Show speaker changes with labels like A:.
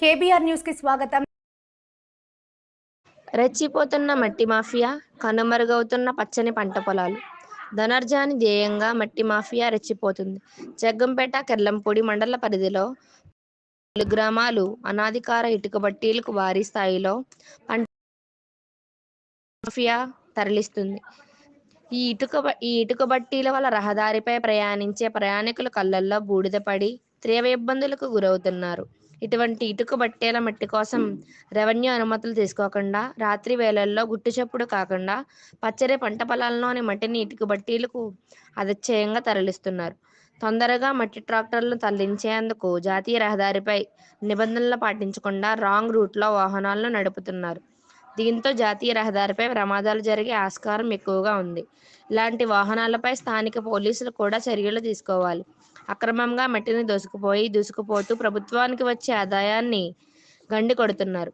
A: KBR న్యూస్కి స్వాగతం.
B: రెచ్చిపోతున్న మట్టి మాఫియా కనుమరుగవుతున్న పచ్చని పంట పొలాలు. ధనర్జాని ధ్యేయంగా మట్టి మాఫియా రెచ్చిపోతుంది. జగ్గంపేట కెర్లంపూడి మండల పరిధిలో పలు గ్రామాలు అనాధికార ఇటుక బట్టీలకు భారీ స్థాయిలో పంట మాఫియా తరలిస్తుంది. ఈ ఇటుక ఈ ఇటుక బట్టీల వల్ల రహదారిపై ప్రయాణించే ప్రయాణికుల కళ్ళల్లో బూడిదపడి తీవ్ర ఇబ్బందులకు గురవుతున్నారు. ఇటువంటి ఇటుక బట్టేల మట్టి కోసం రెవెన్యూ అనుమతులు తీసుకోకుండా రాత్రి వేళల్లో గుట్టు చప్పుడు కాకుండా పచ్చడి పంట పొలాల్లోని మట్టిని ఇటుక బట్టీలకు అదచ్చేయంగా తరలిస్తున్నారు. తొందరగా మట్టి ట్రాక్టర్లను తరలించేందుకు జాతీయ రహదారిపై నిబంధనలు పాటించకుండా రాంగ్ రూట్లో వాహనాలను నడుపుతున్నారు. దీంతో జాతీయ రహదారిపై ప్రమాదాలు జరిగే ఆస్కారం ఎక్కువగా ఉంది. ఇలాంటి వాహనాలపై స్థానిక పోలీసులు కూడా చర్యలు తీసుకోవాలి. అక్రమంగా మట్టిని దొసుకుపోయి దూసుకుపోతూ ప్రభుత్వానికి వచ్చే ఆదాయాన్ని గండి కొడుతున్నారు